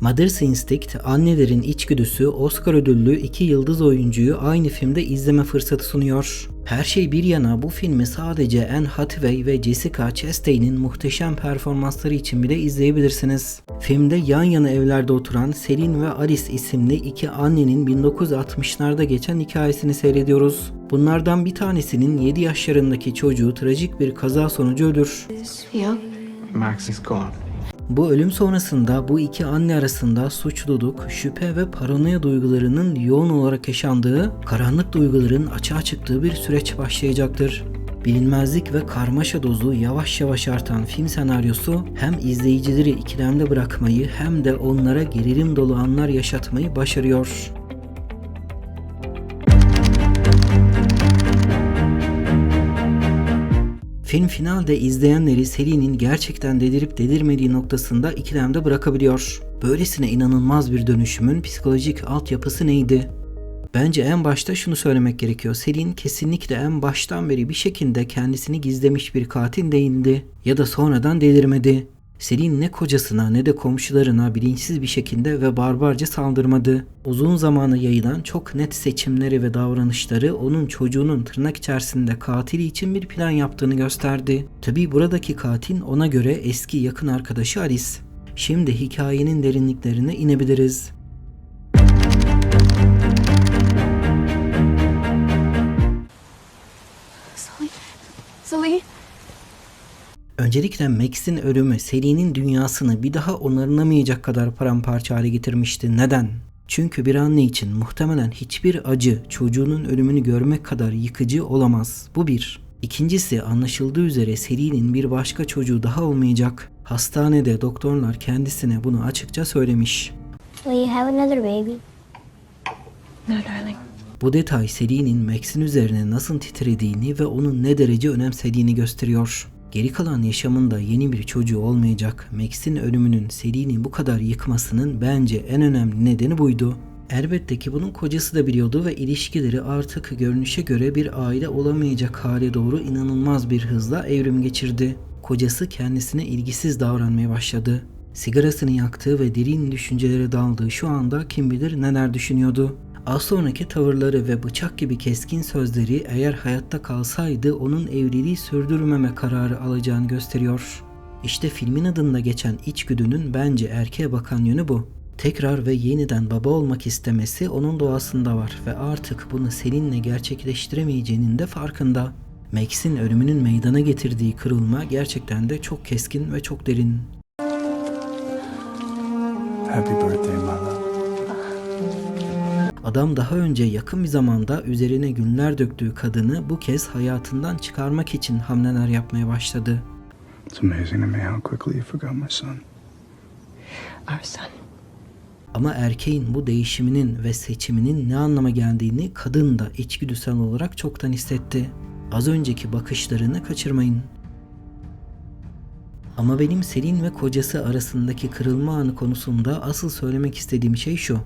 Mother's Instinct, annelerin içgüdüsü Oscar ödüllü iki yıldız oyuncuyu aynı filmde izleme fırsatı sunuyor. Her şey bir yana bu filmi sadece Anne Hathaway ve Jessica Chastain'in muhteşem performansları için bile izleyebilirsiniz. Filmde yan yana evlerde oturan Selin ve Alice isimli iki annenin 1960'larda geçen hikayesini seyrediyoruz. Bunlardan bir tanesinin 7 yaşlarındaki çocuğu trajik bir kaza sonucu ölür. Max is gone. Bu ölüm sonrasında bu iki anne arasında suçluluk, şüphe ve paranoya duygularının yoğun olarak yaşandığı, karanlık duyguların açığa çıktığı bir süreç başlayacaktır. Bilinmezlik ve karmaşa dozu yavaş yavaş artan film senaryosu hem izleyicileri ikilemde bırakmayı hem de onlara gerilim dolu anlar yaşatmayı başarıyor. Film finalde izleyenleri serinin gerçekten delirip delirmediği noktasında ikilemde bırakabiliyor. Böylesine inanılmaz bir dönüşümün psikolojik altyapısı neydi? Bence en başta şunu söylemek gerekiyor. Selin kesinlikle en baştan beri bir şekilde kendisini gizlemiş bir katil değildi. Ya da sonradan delirmedi. Selin ne kocasına ne de komşularına bilinçsiz bir şekilde ve barbarca saldırmadı. Uzun zamana yayılan çok net seçimleri ve davranışları onun çocuğunun tırnak içerisinde katili için bir plan yaptığını gösterdi. Tabi buradaki katil ona göre eski yakın arkadaşı Alice. Şimdi hikayenin derinliklerine inebiliriz. Öncelikle Max'in ölümü serinin dünyasını bir daha onarılamayacak kadar paramparça hale getirmişti. Neden? Çünkü bir anne için muhtemelen hiçbir acı çocuğunun ölümünü görmek kadar yıkıcı olamaz. Bu bir. İkincisi anlaşıldığı üzere serinin bir başka çocuğu daha olmayacak. Hastanede doktorlar kendisine bunu açıkça söylemiş. Will you have another baby? No, darling. Bu detay serinin Max'in üzerine nasıl titrediğini ve onun ne derece önemsediğini gösteriyor. Geri kalan yaşamında yeni bir çocuğu olmayacak. Max'in ölümünün serinin bu kadar yıkmasının bence en önemli nedeni buydu. Elbette ki bunun kocası da biliyordu ve ilişkileri artık görünüşe göre bir aile olamayacak hale doğru inanılmaz bir hızla evrim geçirdi. Kocası kendisine ilgisiz davranmaya başladı. Sigarasını yaktığı ve derin düşüncelere daldığı şu anda kim bilir neler düşünüyordu. Az sonraki tavırları ve bıçak gibi keskin sözleri eğer hayatta kalsaydı onun evliliği sürdürmeme kararı alacağını gösteriyor. İşte filmin adında geçen içgüdünün bence erkeğe bakan yönü bu. Tekrar ve yeniden baba olmak istemesi onun doğasında var ve artık bunu Selin'le gerçekleştiremeyeceğinin de farkında. Max'in ölümünün meydana getirdiği kırılma gerçekten de çok keskin ve çok derin. Happy birthday, my love. Adam daha önce yakın bir zamanda üzerine günler döktüğü kadını bu kez hayatından çıkarmak için hamleler yapmaya başladı. It's amazing to me how quickly you forgot my son. Our son. Ama erkeğin bu değişiminin ve seçiminin ne anlama geldiğini kadın da içgüdüsel olarak çoktan hissetti. Az önceki bakışlarını kaçırmayın. Ama benim Selin ve kocası arasındaki kırılma anı konusunda asıl söylemek istediğim şey şu.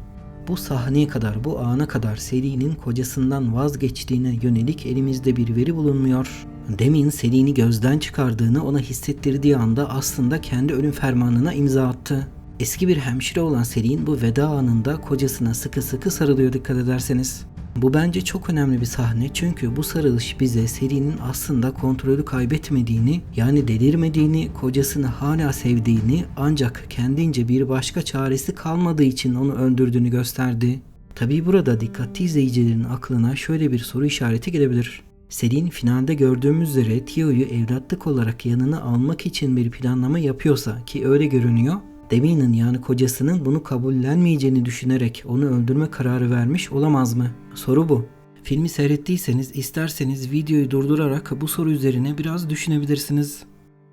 Bu sahneye kadar, bu ana kadar Selin'in kocasından vazgeçtiğine yönelik elimizde bir veri bulunmuyor. Demin Selin'i gözden çıkardığını ona hissettirdiği anda aslında kendi ölüm fermanına imza attı. Eski bir hemşire olan Selin bu veda anında kocasına sıkı sıkı sarılıyor dikkat ederseniz. Bu bence çok önemli bir sahne çünkü bu sarılış bize Selin'in aslında kontrolü kaybetmediğini yani delirmediğini, kocasını hala sevdiğini ancak kendince bir başka çaresi kalmadığı için onu öldürdüğünü gösterdi. Tabi burada dikkatli izleyicilerin aklına şöyle bir soru işareti gelebilir. Selin finalde gördüğümüz üzere Tio'yu evlatlık olarak yanına almak için bir planlama yapıyorsa ki öyle görünüyor, Demi'nin yani kocasının bunu kabullenmeyeceğini düşünerek onu öldürme kararı vermiş olamaz mı? Soru bu. Filmi seyrettiyseniz isterseniz videoyu durdurarak bu soru üzerine biraz düşünebilirsiniz.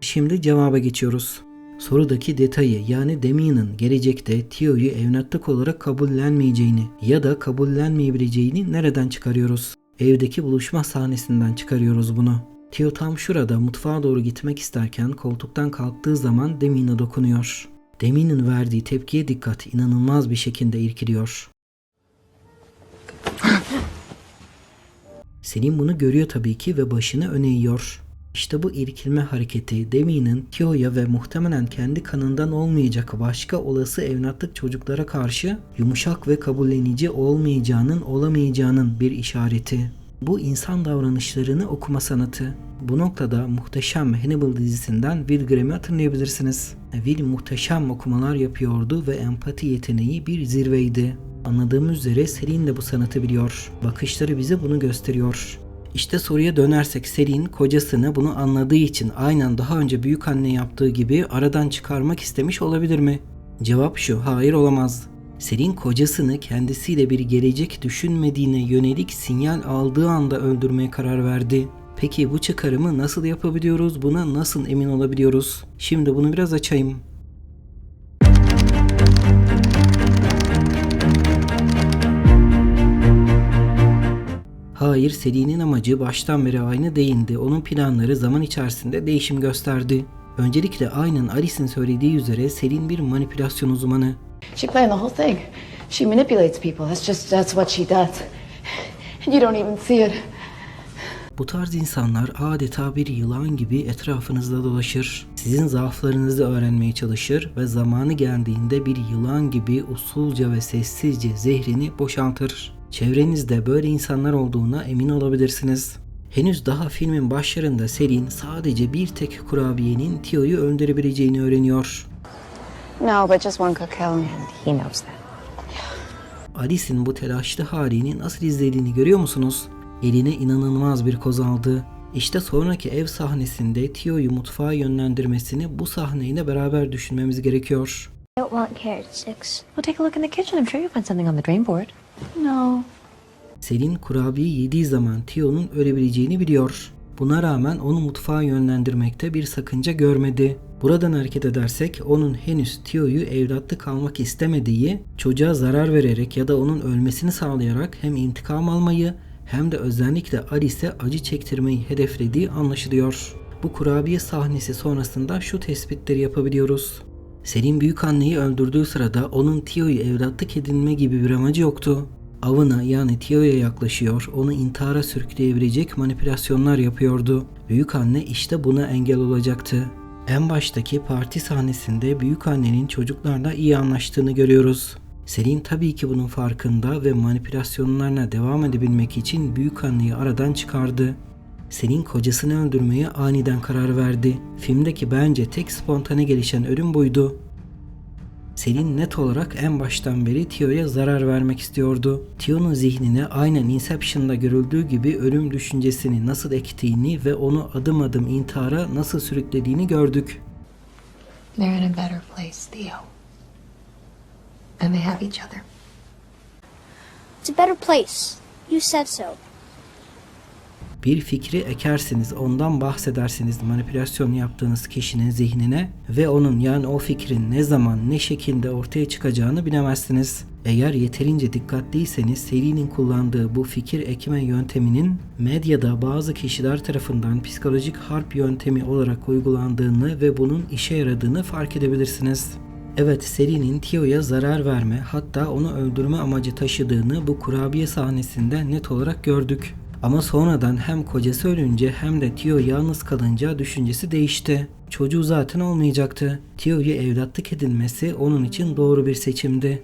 Şimdi cevaba geçiyoruz. Sorudaki detayı yani Demi'nin gelecekte Tio'yu evlatlık olarak kabullenmeyeceğini ya da kabullenmeyebileceğini nereden çıkarıyoruz? Evdeki buluşma sahnesinden çıkarıyoruz bunu. Tio tam şurada mutfağa doğru gitmek isterken koltuktan kalktığı zaman Demi'ne dokunuyor. Demi'nin verdiği tepkiye dikkat inanılmaz bir şekilde irkiliyor. Selim bunu görüyor tabii ki ve başını öne eğiyor. İşte bu irkilme hareketi Demi'nin Tio'ya ve muhtemelen kendi kanından olmayacak başka olası evlatlık çocuklara karşı yumuşak ve kabullenici olmayacağının olamayacağının bir işareti. Bu insan davranışlarını okuma sanatı. Bu noktada muhteşem Hannibal dizisinden Will Graham'i hatırlayabilirsiniz. Will muhteşem okumalar yapıyordu ve empati yeteneği bir zirveydi. Anladığımız üzere Selin de bu sanatı biliyor. Bakışları bize bunu gösteriyor. İşte soruya dönersek Selin kocasını bunu anladığı için aynen daha önce büyük anne yaptığı gibi aradan çıkarmak istemiş olabilir mi? Cevap şu, hayır olamaz. Selin kocasını kendisiyle bir gelecek düşünmediğine yönelik sinyal aldığı anda öldürmeye karar verdi. Peki bu çıkarımı nasıl yapabiliyoruz? Buna nasıl emin olabiliyoruz? Şimdi bunu biraz açayım. Hayır, serinin amacı baştan beri aynı değildi. Onun planları zaman içerisinde değişim gösterdi. Öncelikle aynen Alice'in söylediği üzere Selin bir manipülasyon uzmanı. She planned the whole thing. She manipulates people. That's just that's what she does. And you don't even see it. Bu tarz insanlar adeta bir yılan gibi etrafınızda dolaşır. Sizin zaaflarınızı öğrenmeye çalışır ve zamanı geldiğinde bir yılan gibi usulca ve sessizce zehrini boşaltır. Çevrenizde böyle insanlar olduğuna emin olabilirsiniz. Henüz daha filmin başlarında Selin sadece bir tek kurabiyenin Tio'yu öldürebileceğini öğreniyor. No, but just one cook, Helen. He knows that. Alice'in bu telaşlı halini nasıl izlediğini görüyor musunuz? Eline inanılmaz bir koz aldı. İşte sonraki ev sahnesinde Tio'yu mutfağa yönlendirmesini bu sahneyle beraber düşünmemiz gerekiyor. I don't want carrot sticks. Well, take a look in the kitchen. I'm sure you'll find something on the drain board. No. Selin kurabiye yediği zaman Tio'nun ölebileceğini biliyor. Buna rağmen onu mutfağa yönlendirmekte bir sakınca görmedi. Buradan hareket edersek onun henüz Tio'yu evlatlık almak istemediği, çocuğa zarar vererek ya da onun ölmesini sağlayarak hem intikam almayı hem de özellikle Alice'e acı çektirmeyi hedeflediği anlaşılıyor. Bu kurabiye sahnesi sonrasında şu tespitleri yapabiliyoruz. Selin büyük anneyi öldürdüğü sırada onun Tio'yu evlatlık edinme gibi bir amacı yoktu. Avına yani Tio'ya yaklaşıyor, onu intihara sürükleyebilecek manipülasyonlar yapıyordu. Büyük anne işte buna engel olacaktı. En baştaki parti sahnesinde büyük annenin çocuklarla iyi anlaştığını görüyoruz. Selin tabii ki bunun farkında ve manipülasyonlarına devam edebilmek için büyük anneyi aradan çıkardı. Selin kocasını öldürmeye aniden karar verdi. Filmdeki bence tek spontane gelişen ölüm buydu. Selin net olarak en baştan beri Tio'ya zarar vermek istiyordu. Tio'nun zihnine aynen Inception'da görüldüğü gibi ölüm düşüncesini nasıl ektiğini ve onu adım adım intihara nasıl sürüklediğini gördük. They're in a better place, Theo. And they have each other. It's a better place. You said so. Bir fikri ekersiniz, ondan bahsedersiniz manipülasyon yaptığınız kişinin zihnine ve onun yani o fikrin ne zaman ne şekilde ortaya çıkacağını bilemezsiniz. Eğer yeterince dikkatliyseniz serinin kullandığı bu fikir ekme yönteminin medyada bazı kişiler tarafından psikolojik harp yöntemi olarak uygulandığını ve bunun işe yaradığını fark edebilirsiniz. Evet serinin Tio'ya zarar verme hatta onu öldürme amacı taşıdığını bu kurabiye sahnesinde net olarak gördük. Ama sonradan hem kocası ölünce hem de Tio yalnız kalınca düşüncesi değişti. Çocuğu zaten olmayacaktı. Tio'yu evlatlık edinmesi onun için doğru bir seçimdi.